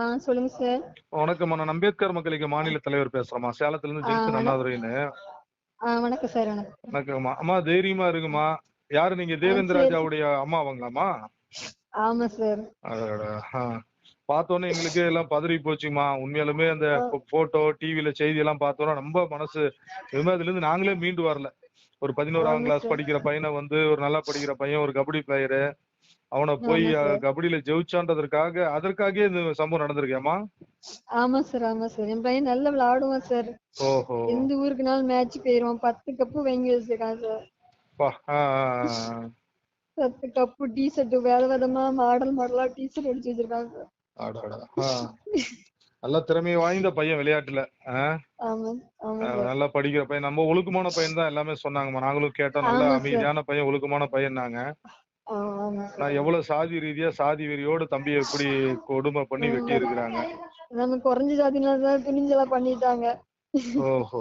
ஆ சொல்லுங்க சார் வணக்கம் நான் அம்பேத்கர் மக்களுக்கு மாநில தலைவர் பேசுறேம்மா. சேலத்துல இருந்து வணக்கம். அண்ணாதுரைன்னு ஆ வணக்கம் சார் வணக்கம் வணக்கம்மா. அம்மா தைரியமா இருக்குமா யாரு? நீங்க தேவேந்திர சரி. ராஜாவுடைய அம்மாவாங்களாம்மா? ஆமா சார். பார்த்தோன்னே எங்களுக்கு எல்லாம் பதறி போச்சுமா உண்மையாலுமே அந்த போட்டோ டிவில செய்தி எல்லாம் பார்த்தோன்னா ரொம்ப மனசு எதுவுமே அதுல இருந்து நாங்களே மீண்டு வரல. ஒரு பதினோராம் கிளாஸ். படிக்கிற பையனை வந்து ஒரு நல்லா படிக்கிற பையன் ஒரு கபடி பிளேயரு அவனை போய் கபடியில ஜெயிச்சான்றதற்காக அதற்காகவே இந்த சம்பவம் நடந்திருக்கேம்மா ஆமா சார் ஆமா சார். என் பையன் நல்லா விளையாடுவான் சார். ஓஹோ. எந்த ஊருக்குனாலும் மேட்ச் போயிருவான். பத்து கப்பு வாங்கி வச்சிருக்கான் சார். பத்து கப்பு டி ஷர்ட் வேற விதமா மாடல் மாடலா டி ஷர்ட் அடிச்சு வச்சிருக்காங்க சார். நல்ல திறமை வாய்ந்த பையன் விளையாட்டுல நல்லா படிக்கிற பையன். நம்ம ஒழுக்கமான பையன் தான் எல்லாமே சொன்னாங்கம்மா. நாங்களும் கேட்டோம். நல்ல. அமைதியான பையன் ஒழுக்கமான பையன் நாங்க நான் எவ்வளவு சாதி ரீதியா சாதி வெறியோடு தம்பியை எப்படி கொடுமை பண்ணி வெட்டி இருக்கிறாங்க நம்ம குறைஞ்ச ஜாதினால தான் துணிஞ்சலா பண்ணிட்டாங்க. ஓஹோ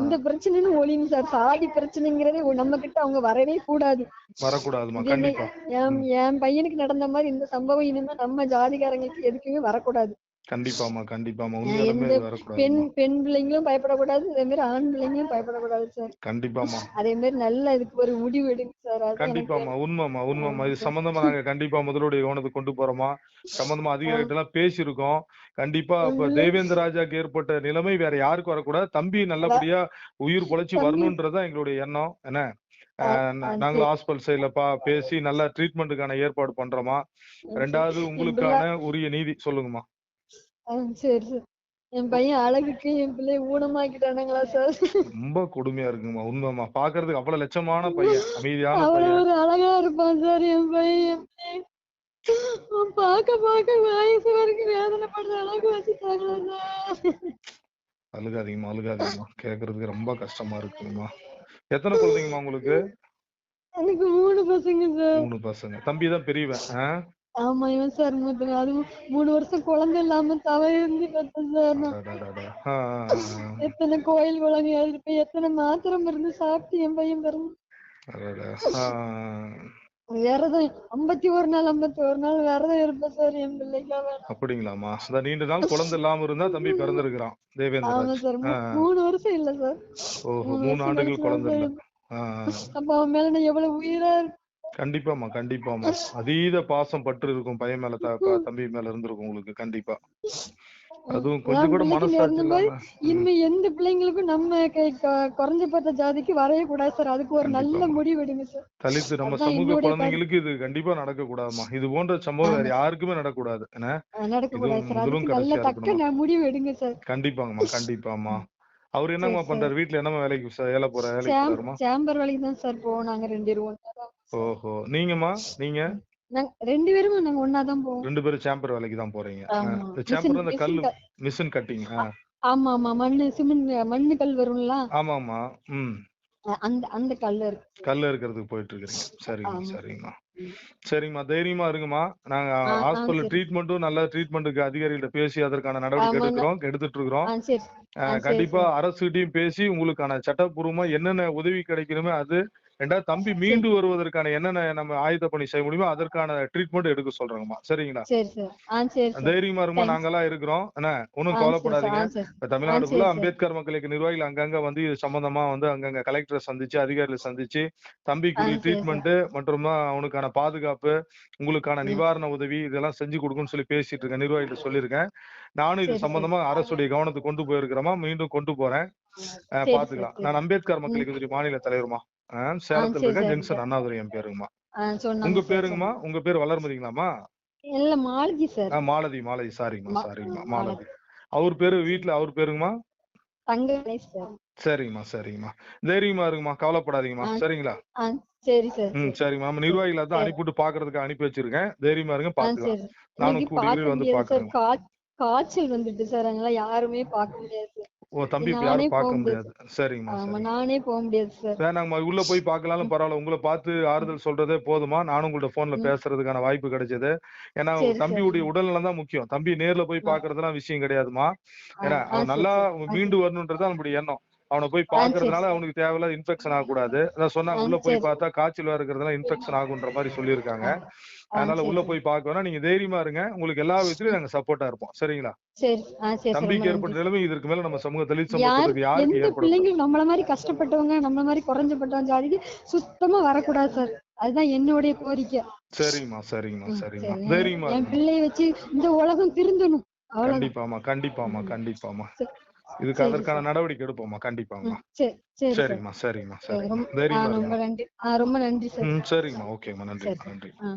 இந்த பிரச்சனைன்னு ஒளியும் சார். சாதி பிரச்சனைங்கிறதே நம்ம கிட்ட அவங்க வரவே கூடாது. வரக்கூடாதுமா கண்டிப்பா. என் என் பையனுக்கு நடந்த மாதிரி இந்த சம்பவம் இனிமே நம்ம ஜாதிகாரங்களுக்கு எதுக்குமே வரக்கூடாது. கண்டிப்பாமா கண்டிப்பாமா உண்மையாலுமே வரக்கூடாது பெண் பெண் பிள்ளைங்களும் பயப்படக்கூடாது அதே மாதிரி ஆண் பிள்ளைங்களும் பயப்படக்கூடாது சார் கண்டிப்பாமா அதே மாதிரி நல்ல இதுக்கு ஒரு முடிவு எடுங்க சார் கண்டிப்பாமா உண்மைமா உண்மைமா இது சம்பந்தமா நாங்க கண்டிப்பா முதலுடைய கவனத்துக்கு கொண்டு போறோமா சம்பந்தமா அதிகாரிகிட்ட எல்லாம் பேசியிருக்கோம். கண்டிப்பா இப்ப தேவேந்திர ராஜாக்கு ஏற்பட்ட நிலைமை வேற யாருக்கும் வரக்கூடாது? தம்பி நல்லபடியா உயிர் பொழைச்சு வரணும்ன்றதுதான் எங்களுடைய எண்ணம். என்ன? நாங்களும் ஹாஸ்பிட்டல் சைட்ல பா பேசி நல்லா ட்ரீட்மெண்ட்டுக்கான ஏற்பாடு பண்றோமா. ரெண்டாவது உங்களுக்கான உரிய நீதி. சொல்லுங்கம்மா. ஆ, சரி சார். என் பையன் அழகுக்கு என் பிள்ளைய ஊனமாக்கிட்டானுங்களா சார்? ரொம்ப கொடுமையா இருக்குங்கம்மா உண்மைமா பாக்குறதுக்கு அவ்வளவு லட்சமான பையன் அமைதியான அவ்வளவு பையன். ஒரு அழகா இருப்பான் சார் என் பையன் என் பிள்ளைய. அவன் பார்க்க பார்க்க வயசு வரைக்கும் வேதனைப்படுற அளவுக்கு வச்சுட்டாங்களா சார்? அழுகாதீங்கம்மா அழுகாதீங்கம்மா. கேக்குறதுக்கு ரொம்ப கஷ்டமா இருக்குங்கம்மா எத்தனை குழந்தைங்கம்மா உங்களுக்கு? எனக்கு மூணு பசங்க சார். மூணு பசங்க. தம்பி தான் பெரியவன் ஆ? ஆமா இவன் சார் மூத்தவன் அதுவும் மூணு வருஷம் குழந்தை இல்லாம தவறி பெற்றேன் சார் நான். எத்தனை கோயில் குழந்தை போய் எத்தனை மாத்திரை மருந்து சாப்பிட்டு என் பையன் பிறந்து? விரதம். ஐம்பத்தி ஒரு நாள் ஐம்பத்தி ஒரு நாள் விரதம் இருப்பேன் சார் என் பிள்ளைக்காக அப்படிங்களாம்மா? அந்த நீண்ட நாள் குழந்தை இல்லாம இருந்தா தம்பி பிறந்திருக்கிறான் ஆமா சார் மூணு வருஷம் இல்ல சார் ஓஹோ மூணு ஆண்டுகள் குழந்தை. அப்ப அவன் மேல நான் எவ்வளவு உயிரா. கண்டிப்பாம்மா கண்டிப்பாம்மா. அதீத பாசம் பற்று இருக்கும் பையன் மேல தம்பி மேல இருந்திருக்கும் உங்களுக்கு கண்டிப்பா. அதுவும் கொஞ்சம் கூட மனசாட்சி இனிமே எந்த பிள்ளைங்களுக்கும் நம்ம கை- க- குறைஞ்சபட்ட ஜாதிக்கு வரவே கூடாது சார். அதுக்கு ஒரு நல்ல. முடிவு எடுங்க சார். தலித்து நம்ம சமூக. குழந்தைங்களுக்கு இது கண்டிப்பா நடக்க கூடாதுமா இது போன்ற சம்பவம் வேற யாருக்குமே அஹ் நடக்கக்கூடாது இதுவும் சார். அதுக்கு நல்ல தக்க முடிவு எடுங்க சார். கண்டிப்பாங்கம்மா கண்டிப்பாம்மா. அவர் என்னங்கம்மா சரி, பண்றாரு? வீட்டுல என்னம்மா வேலைக்கு ச- வேலை போற வேலைக்கு சேம்பர் வேலைக்கு தான் சார் போவோம். நாங்க ரெண்டு பேரும். ஓஹோ. நீங்கம்மா? நீங்க? நாங்க ரெண்டு பேரும் நாங்க ஒண்ணாதான் போவோம். ரெண்டு பேரும் சேம்பர் வேலைக்கு தான் போறீங்க. ஆமா. இந்த சேம்பர் அந்த கல் மிஷின் க- மிஷின் கட்டிங் ஆமா ஆமா மண்ணு சிமெண்ட் மண்ணு கல் வரும்ல? ஆமாம்மா. ம். அந்த அந்த கல் இருக்கு. கல் இருக்கிறதுக்கு போயிட்டு இருக்கிறீங்க சரிங்கம்மா ஆமா. சரிங்கம்மா. சரிங்கம்மா தைரியமா இருங்கம்மா. நாங்க ஆ, ஆ, ஹாஸ்பிட்டல் சரி. ட்ரீட்மெண்ட்டும் நல்ல ட்ரீட்மெண்ட்டுக்கு அதிகாரிகிட்ட பேசி அதற்கான நடவடிக்கை. எடுக்கிறோம் எடுத்துட்டு இருக்கிறோம் ஆ சரி. அஹ் ஆ, சரி, கண்டிப்பா. அரசுகிட்டயும் பேசி உங்களுக்கான சட்டப்பூர்வமா என்னென்ன உதவி கிடைக்கணுமோ அது ரெண்டாவது தம்பி மீண்டு வருவதற்கான என்னென்ன நம்ம ஆயுத பணி செய்ய முடியுமோ அதற்கான ட்ரீட்மெண்ட் எடுக்க சொல்றோங்கம்மா. சரிங்களா? தைரியமா இருமா Thanks. நாங்கெல்லாம் இருக்கிறோம். என்ன ஒன்றும் கவலைப்படாதீங்க. இப்ப தமிழ்நாடு ஃபுல்லா அம்பேத்கர் மக்களுக்கு நிர்வாகிகள் அங்கங்க வந்து இது சம்பந்தமா வந்து அங்கங்க கலெக்டரை சந்திச்சு அதிகாரிகளை சந்திச்சு தம்பிக்கு ட்ரீட்மெண்ட் மற்றும் அவனுக்கான பாதுகாப்பு உங்களுக்கான. நிவாரண உதவி இதெல்லாம் செஞ்சு கொடுக்குன்னு சொல்லி பேசிட்டு இருக்கேன் நிர்வாகிகிட்ட சொல்லியிருக்கேன். நானும் இது. சம்பந்தமா அரசுடைய கவனத்துக்கு கொண்டு போயிருக்கிறோமா மீண்டும் கொண்டு போறேன். பாத்துக்கலாம் நான் அம்பேத்கர் மக்களுக்கு மாநில தலைவருமா? சேலத்துல சரி. ஜங்ஷன் அண்ணாதுரை என் பேருங்கம்மா. உங்க பேருங்கம்மா? உங்க பேர் வளர்மதிங்களாமா. இல்ல மாலதி சார். மாலதி மாலதி. சாரிங்கம்மா சாரிங்கம்மா மாலதி. அவர் பேரு வீட்டுல அவர் பேருங்கம்மா? சரிங்கம்மா சரிங்கம்மா தைரியமா இருங்கம்மா கவலைப்படாதீங்கம்மா. சரிங்களா? சரி சார் ம் நம்ம நிர்வாகிகளை தான் சரி. அனுப்பிவிட்டு பாக்குறதுக்கு அனுப்பி வச்சிருக்கேன். தைரியமா இருங்க சரி. நானும் கூடிய வந்து பாக்குறேன் காய்ச்சல் வந்துட்டு சார். அதனால யாருமே பார்க்க முடியாது ஓ தம்பி யாரும் பார்க்க முடியாது. சரிங்கம்மா நானே போக முடியாது சார் வேணாங்கம்மா உள்ள போய் பார்க்கலாலும் பரவாயில்ல. உங்களை பார்த்து ஆறுதல் சொல்றதே போதுமா நானும் உங்கள்ட்ட போன்ல. பேசுறதுக்கான வாய்ப்பு கிடைச்சது. ஏன்னா சரி, தம்பியுடைய. உடல்நலம் தான் முக்கியம். தம்பி நேர்ல போய். பாக்குறதுலாம் விஷயம் கிடையாதுமா ஏன்னா நல்லா மீண்டு வரணுன்றது நம்மளுடைய எண்ணம். அவனை போய் பாக்குறதுனால அவனுக்கு தேவையில்லாத இன்ஃபெக்ஷன் ஆகக்கூடாது. அதான் சொன்னாங்க உள்ள போய். பார்த்தா காய்ச்சல் இருக்கிறதுனால இன்ஃபெக்ஷன் ஆகுன்ற மாதிரி சொல்லியிருக்காங்க. அதனால உள்ள. போய் பார்க்க வேணா நீங்க தைரியமா இருங்க. உங்களுக்கு எல்லா விதத்திலயும் நாங்க சப்போர்ட்டா இருப்போம். சரிங்களா? தம்பிக்கு ஏற்பட்ட நிலைமை இதற்கு மேல நம்ம சமூக தலித் சமூகத்துக்கு யாருக்கு ஏற்படும்? நம்மள மாதிரி கஷ்டப்பட்டவங்க நம்மள மாதிரி குறைஞ்சப்பட்டவங்க ஜாதிக்கு சுத்தமா வரக்கூடாது சார். அதுதான் என்னுடைய கோரிக்கை. சரிங்கம்மா சரிங்கம்மா சரிங்கம்மா சரி. தைரியமா என் பிள்ளைய வச்சு இந்த உலகம் திருந்தணும். கண்டிப்பாமா கண்டிப்பாமா. கண்டிப்பாமா. இதுக்கு அதற்கான. நடவடிக்கை எடுப்போம்மா. கண்டிப்பாமா ம், சரி சரி சார். சரிங்கம்மா சரிங்கம்மா சரி, சரிங்கம்மா ரொம்ப ஆ, தைரியமா ரொம்ப நன்றி. ஆ ரொம்ப நன்றி சார். ம் சரிங்கம்மா ஓகேம்மா. நன்றி சரி. நன்றி ஆ.